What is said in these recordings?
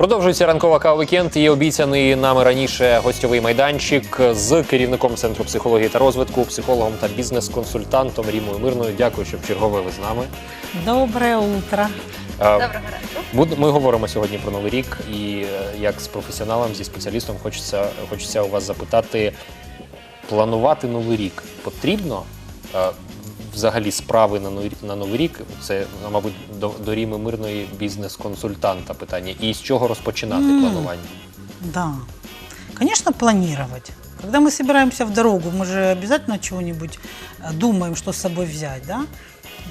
Продовжується ранкова кава вікенд і обіцяний нами раніше гостьовий майданчик з керівником центру психології та розвитку, психологом та бізнес-консультантом Рімою Мирною. Дякую, що чергове ви з нами. Доброе утро. Е, Доброго ранку. Ми говоримо сьогодні про новий рік, і е, як з професіоналом, зі спеціалістом, хочеться, хочеться у вас запитати: планувати новий рік потрібно? Е, Взагалі справи на новий, на новий рік це, ну, мабуть, до, до Ріми Мирної бізнес-консультанта питання. І з чого розпочинати М. планування? Да. Конечно, планировать. Когда мы собираемся в дорогу, мы же обязательно чего-нибудь э, думаем, что с собой взять, да?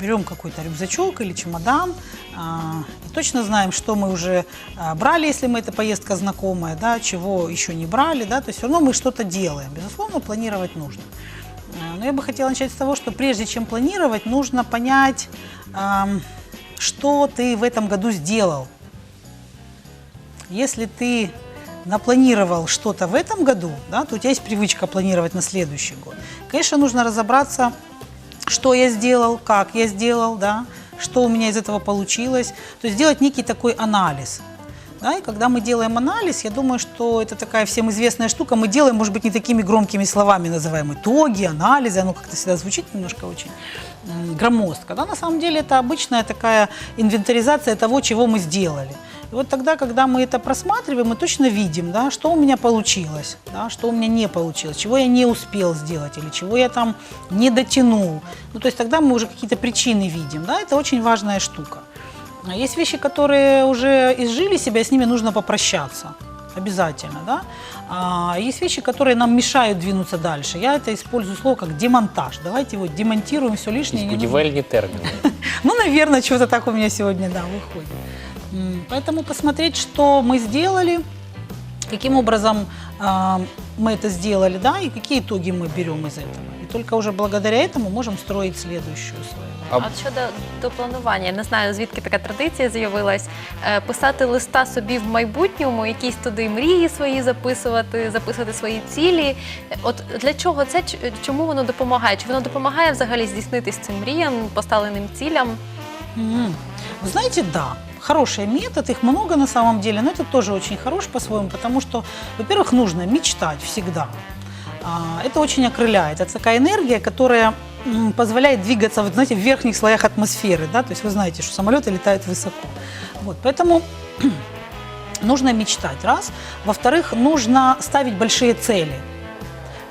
Берем какой-то рюкзачок или чемодан, а, и точно знаем, что мы уже а, брали, если мы эта поездка знакомая, да, чего еще не брали, да, то есть все равно мы что-то делаем. Безусловно, планировать нужно. А, Но я бы хотела начать с того, что прежде чем планировать, нужно понять, что ты в этом году сделал. Если ты напланировал что-то в этом году, да, то у тебя есть привычка планировать на следующий год. Конечно, нужно разобраться, что я сделал, как я сделал, да, что у меня из этого получилось. То есть сделать некий такой анализ. Да, и когда мы делаем анализ, я думаю, что это такая всем известная штука. Мы делаем, может быть, не такими громкими словами называем итоги, анализы. Оно как-то всегда звучит немножко очень м, громоздко. Да, на самом деле это обычная такая инвентаризация того, чего мы сделали. И вот тогда, когда мы это просматриваем, мы точно видим, да, что у меня получилось, да, что у меня не получилось, чего я не успел сделать или чего я там не дотянул. Ну, то есть тогда мы уже какие-то причины видим. Да, это очень важная штука. А Есть вещи, которые уже изжили себя, с ними нужно попрощаться. Обязательно, да? А есть вещи, которые нам мешают двинуться дальше. Я это использую слово как демонтаж. Давайте его демонтируем все лишнее. Якісь не нужно. будівельні терміни. Ну, наверное, что-то так у меня сегодня, да, выходит. М, Поэтому посмотреть, что мы сделали, каким образом а, мы это сделали, да, и какие итоги мы берем из этого. И только уже благодаря этому можем строить следующую свою. А От щодо до планування, я не знаю звідки така традиція з'явилась. е, Писати листа собі в майбутньому, якісь туди мрії свої записувати, записувати свої цілі. Е, От для чого це? Ч- Чому воно допомагає? Чи воно допомагає взагалі здійснитись цим мріям, поставленим цілям? М. Вы знаете, да, хороший метод, их много на самом деле, но это тоже очень хорош по-своему, потому что, во-первых, нужно мечтать всегда. А, Это очень окрыляет. Это такая энергия, которая позволяет двигаться, вот, знаете, в верхних слоях атмосферы, да, то есть вы знаете, что самолеты летают высоко. Вот, поэтому нужно мечтать, раз. Во-вторых, нужно ставить большие цели.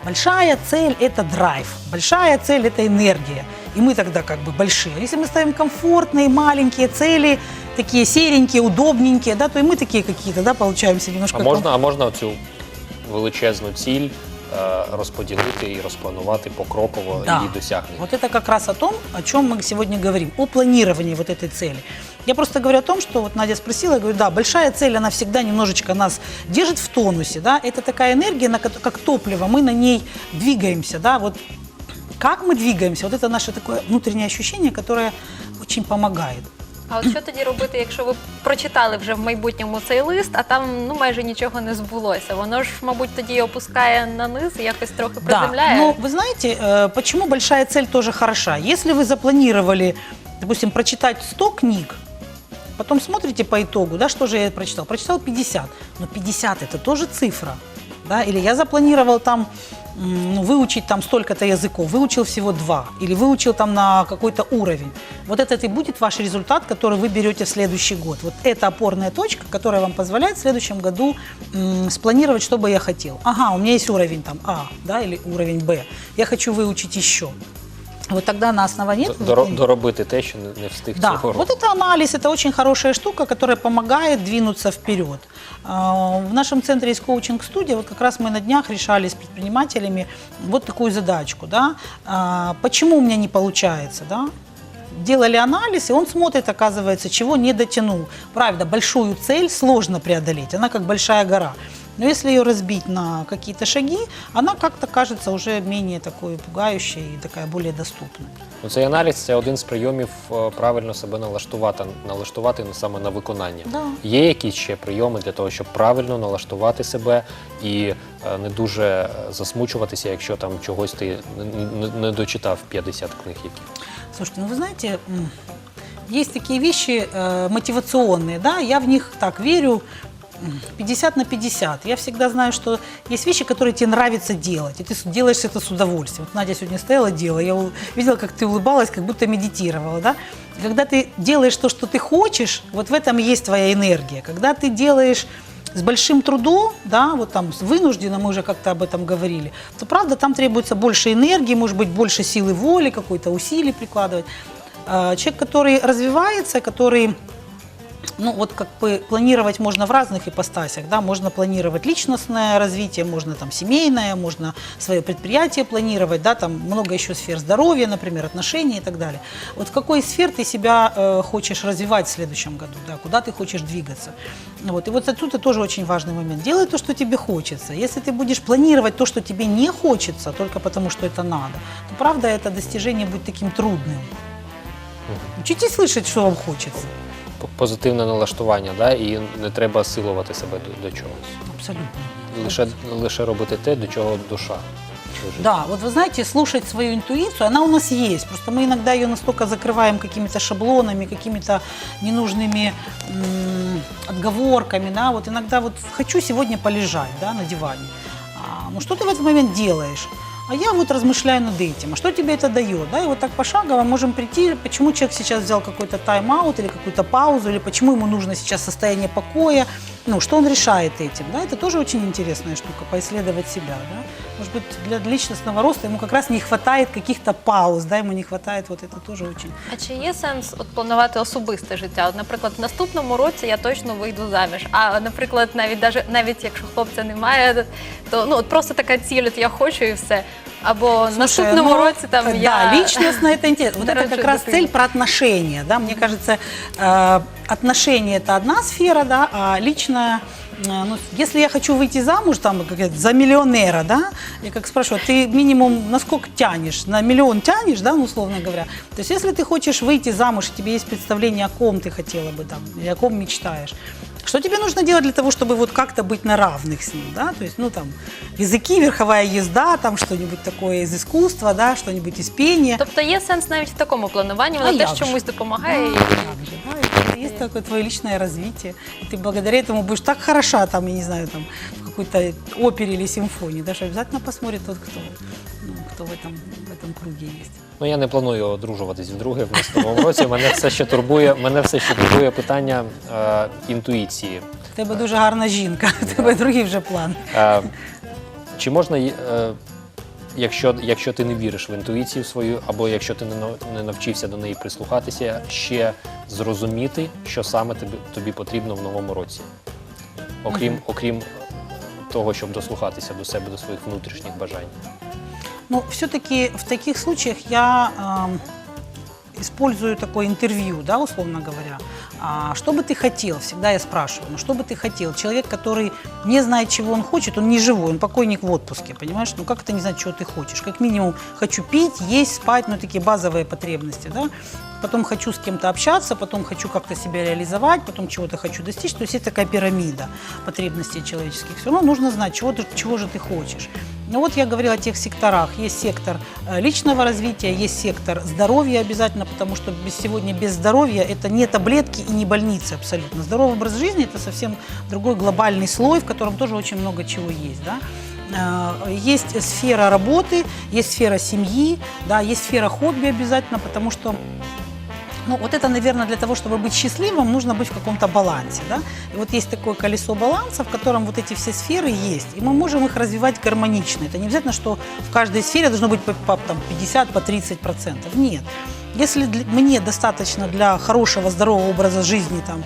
Большая цель – это драйв, большая цель – это энергия. И мы тогда как бы большие. Если мы ставим комфортные, маленькие цели, такие серенькие, удобненькие, да, то и мы такие какие-то, да, получаемся немножко... А можна, а можна цю величезну ціль е, розподілити і розпланувати покроково Да. її досягнення? Вот это как раз о том, о чем мы сегодня говорим, о планировании вот этой цели. Я просто говорю о том, что вот Надя спросила, я говорю, да, большая цель, она всегда немножечко нас держит в тонусе, да, это такая энергия, на, ко- как топливо, мы на ней двигаемся, да, вот как мы двигаемся, вот это наше такое внутреннее ощущение, которое очень помогает. А от що тоді робити, якщо ви прочитали вже в майбутньому цей лист, а там ну майже нічого не збулося? Воно ж, мабуть, тоді опускає на низ і якось трохи Да, приземляє. но вы знаете, э, почему большая цель тоже хороша? Если вы запланировали, допустим, прочитать 100 книг, потом смотрите по итогу, да, что же я прочитал? Прочитал 50, но 50 это тоже цифра, да, или я запланировал там м, ну, выучить там столько-то языков, выучил всего два, или выучил там на какой-то уровень. Вот это и будет ваш результат, который вы берете в следующий год. Вот это опорная точка, которая вам позволяет в следующем году м, спланировать, что бы я хотел. Ага, у меня есть уровень там А, да, или уровень Б. Я хочу выучить еще. Вот тогда на основании вы- доробити те, що не, не встиг да, цього року. вот это анализ, это очень хорошая штука, которая помогает двинуться вперед. А, В нашем центре есть коучинг-студия, вот как раз мы на днях решали с предпринимателями вот такую задачку, да, А, почему у меня не получается, да, делали анализ, и он смотрит, оказывается, чего не дотянул. Правда, большую цель сложно преодолеть, она как большая гора. Но если ее разбить на какие-то шаги, она как-то кажется уже менее такой пугающей и такая более доступной. Ну, Цей аналіз це один з прийомів е, правильно себе налаштувати, налаштувати ну, саме на виконання. Да. Є якісь ще прийоми для того, щоб правильно налаштувати себе і е, не дуже е, засмучуватися, якщо там чогось ти не, не, не дочитав 50 книг, які. Слушайте, ну вы знаете, м, есть такие вещи э, мотивационные, да, я в них так верю, 50 на 50. Я всегда знаю, что есть вещи, которые тебе нравится делать, и ты делаешь это с удовольствием. Вот Надя сегодня стояла, делала, я видела, как ты улыбалась, как будто медитировала, да? Когда ты делаешь то, что ты хочешь, вот в этом есть твоя энергия. Когда ты делаешь с большим трудом, да, вот там вынужденно, мы уже как-то об этом говорили, то правда там требуется больше энергии, может быть, больше силы воли, какой-то усилий прикладывать. А, Человек, который развивается, который ну, вот как бы планировать можно в разных ипостасях, да, можно планировать личностное развитие, можно там семейное, можно свое предприятие планировать, да, там много еще сфер здоровья, например, отношений и так далее. Вот в какой сфер ты себя э, хочешь развивать в следующем году, да, куда ты хочешь двигаться. Вот, и вот отсюда тоже очень важный момент. Делай то, что тебе хочется. Если ты будешь планировать то, что тебе не хочется, только потому, что это надо, то правда это достижение будет таким трудным. Учитесь слышать, что вам хочется. Позитивне налаштування, да? і не треба силувати себе до, до чогось. Абсолютно. Лише, лише робити те, до чого душа. лежить. Да, вот вы знаете, слушать свою интуицию, она у нас есть. Просто мы иногда ее настолько закрываем какими-то шаблонами, какими-то ненужными отговорками. Да? Вот иногда вот хочу сегодня полежать да, на диване. А, ну что ты в этот момент делаешь? А я вот размышляю над этим. А что тебе это дает? Да? И вот так пошагово можем прийти, почему человек сейчас взял какой-то тайм-аут или какую-то паузу, или почему ему нужно сейчас состояние покоя, ну, что он решает этим. Да? Это тоже очень интересная штука, поисследовать себя. Да? Может быть, для личностного роста ему как раз не хватает каких-то пауз, да, ему не хватает, вот это тоже очень. А чи є сенс от планувати особисте життя? От, наприклад, в наступному році я точно вийду заміж. А наприклад, навіть даже навіть якщо хлопця немає, то ну от просто така ціль, от я хочу і все. Або наступному ну, році там да, я личностно это интересно. Вот это как раз цель про отношения, да, мне кажется, э, отношения это одна сфера, да, а личная э, ну, если я хочу выйти замуж там, как за миллионера, да, я как спрашиваю, ты минимум на сколько тянешь? На миллион тянешь, да, ну, условно говоря. То есть если ты хочешь выйти замуж, и тебе есть представление, о ком ты хотела бы там, или о ком мечтаешь, что тебе нужно делать для того, чтобы вот как-то быть на равных с ним, да? То есть, ну там, языки, верховая езда, там что-нибудь такое из искусства, да, что-нибудь из пения. Тобто є сенс навіть в такому плануванні, воно А теж як же? чомусь допомагає. Да, как же, да, это есть такое твое личное развитие. И ты благодаря этому будешь так хороша, там, я не знаю, там, в какой-то опере или симфонии, да, что обязательно посмотрит тот, кто, ну, кто в этом, в этом круге есть. Ну я не планую одружуватись вдруге в наступному році. Мене все ще турбує, мене все ще турбує питання е, інтуїції. В тебе дуже гарна жінка, в тебе другий вже план. Е, чи можна, е, якщо, якщо ти не віриш в інтуїцію свою, або якщо ти не, не навчився до неї прислухатися, ще зрозуміти, що саме тобі, тобі потрібно в новому році? Окрім, окрім того, щоб дослухатися до себе, до своїх внутрішніх бажань. Но все-таки в таких случаях я ам, использую такое интервью, да, условно говоря. А, что бы ты хотел? Всегда я спрашиваю, ну что бы ты хотел? Человек, который не знает, чего он хочет, он не живой, он покойник в отпуске, понимаешь? Ну как это не знать, чего ты хочешь? Как минимум хочу пить, есть, спать, ну такие базовые потребности, да? Потом хочу с кем-то общаться, потом хочу как-то себя реализовать, потом чего-то хочу достичь. То есть есть такая пирамида потребностей человеческих. Все равно нужно знать, чего, ты- чего же ты хочешь. Ну вот я говорила о тех секторах. Есть сектор э, личного развития, есть сектор здоровья обязательно, потому что без, сегодня без здоровья это не таблетки и не больницы абсолютно. Здоровый образ жизни – это совсем другой глобальный слой, в котором тоже очень много чего есть. Да? Э, Есть сфера работы, есть сфера семьи, да, есть сфера хобби обязательно, потому что ну, вот это, наверное, для того, чтобы быть счастливым, нужно быть в каком-то балансе. Да? И вот есть такое колесо баланса, в котором вот эти все сферы есть, и мы можем их развивать гармонично. Это не обязательно, что в каждой сфере должно быть по, по, там, 50, по 30 процентов. Нет. Если для- мне достаточно для хорошего, здорового образа жизни, там,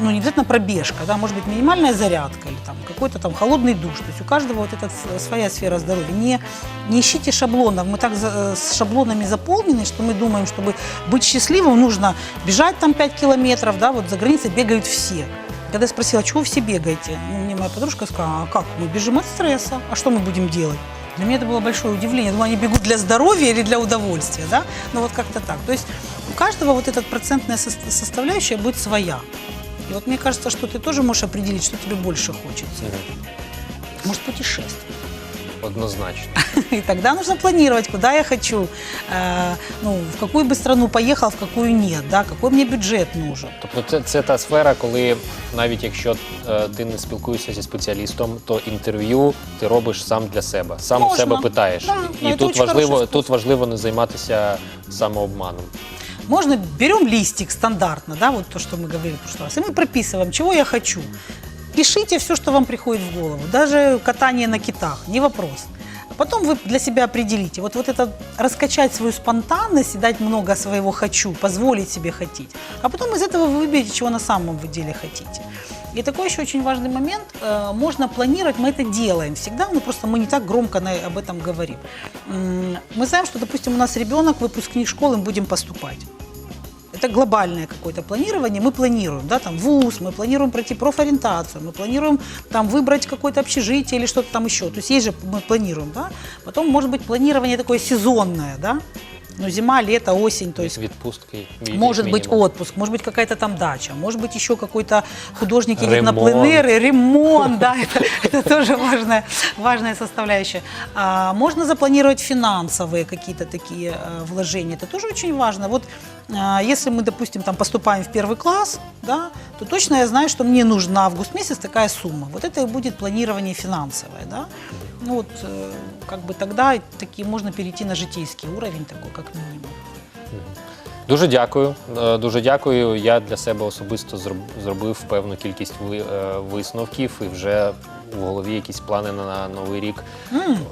ну, не обязательно пробежка, да, может быть, минимальная зарядка или там, какой-то там холодный душ. То есть у каждого вот эта своя сфера здоровья. Не, не ищите шаблонов. Мы так за- э, с шаблонами заполнены, что мы думаем, чтобы быть счастливым, нужно бежать там 5 километров, да, вот за границей бегают все. Когда я спросила, чего все бегаете, мне моя подружка сказала, а как, мы бежим от стресса, а что мы будем делать? Для меня это было большое удивление. Я думала, они бегут для здоровья или для удовольствия, да? Ну вот как-то так. То есть у каждого вот эта процентная сос- составляющая будет своя. И вот мне кажется, что ты тоже можешь определить, что тебе больше хочется. Может, путешествовать. Однозначно. И тогда нужно планировать, куда я хочу, э, ну, в какую бы страну поехал, в какую нет, да, какой мне бюджет нужен. Тобто це, це та сфера, коли навіть якщо е, ти не спілкуєшся зі спеціалістом, то інтерв'ю ти робиш сам для себе, сам Можна. себе питаєш. Да, і ну, і це тут очень важливо, хороший тут спосіб. важливо не займатися самообманом. Можно берем листик стандартно, да, вот то, что мы говорили в прошлый раз, и мы прописываем, чего я хочу. Пишите все, что вам приходит в голову, даже катание на китах, не вопрос. Потом вы для себя определите, вот, вот это раскачать свою спонтанность и дать много своего «хочу», позволить себе хотеть. А потом из этого вы выберете, чего на самом вы деле хотите. И такой еще очень важный момент, э, можно планировать, мы это делаем всегда, но просто мы не так громко об этом говорим. Мы знаем, что, допустим, у нас ребенок, выпускник школы, мы будем поступать Это глобальное какое-то планирование. Мы планируем, да, там вуз, мы планируем пройти профориентацию, мы планируем там выбрать какое-то общежитие или что-то там еще. То есть есть же мы планируем, да. Потом может быть планирование такое сезонное, да. Ну, зима, лето, осень, то есть Відпустки. від- может як быть мінімум. отпуск, может быть какая-то там дача, может быть еще какой-то художник едет на Ремонт. пленеры, ремонт, да, это, это тоже важная, важная составляющая. А, можно запланировать финансовые какие-то такие э, вложения, это тоже очень важно. Вот а, если мы, допустим, там поступаем в первый класс, да, то точно я знаю, что мне нужно на август месяц такая сумма. Вот это и будет планирование финансовое, да. Ну вот, э, как бы тогда таки можно перейти на житейский уровень такой, как минимум. Дуже дякую. Е, Дуже дякую. Я для себе особисто зроб- зробив певну кількість ви- е, висновків і вже в голові якісь плани на новий рік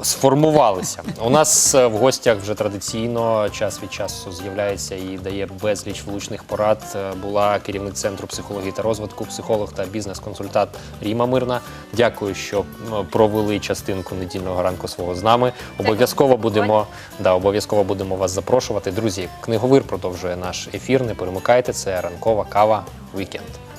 сформувалися. У нас е, в гостях вже традиційно час від часу з'являється і дає безліч влучних порад. Е, Була керівник центру психології та розвитку, психолог та бізнес-консультант Ріма Мирна. Дякую, що провели частинку недільного ранку свого з нами. Обов'язково будемо да, обов'язково будемо вас запрошувати. Друзі, книговир продовжує наш ефір. Не перемикайте. Це ранкова кава вікенд.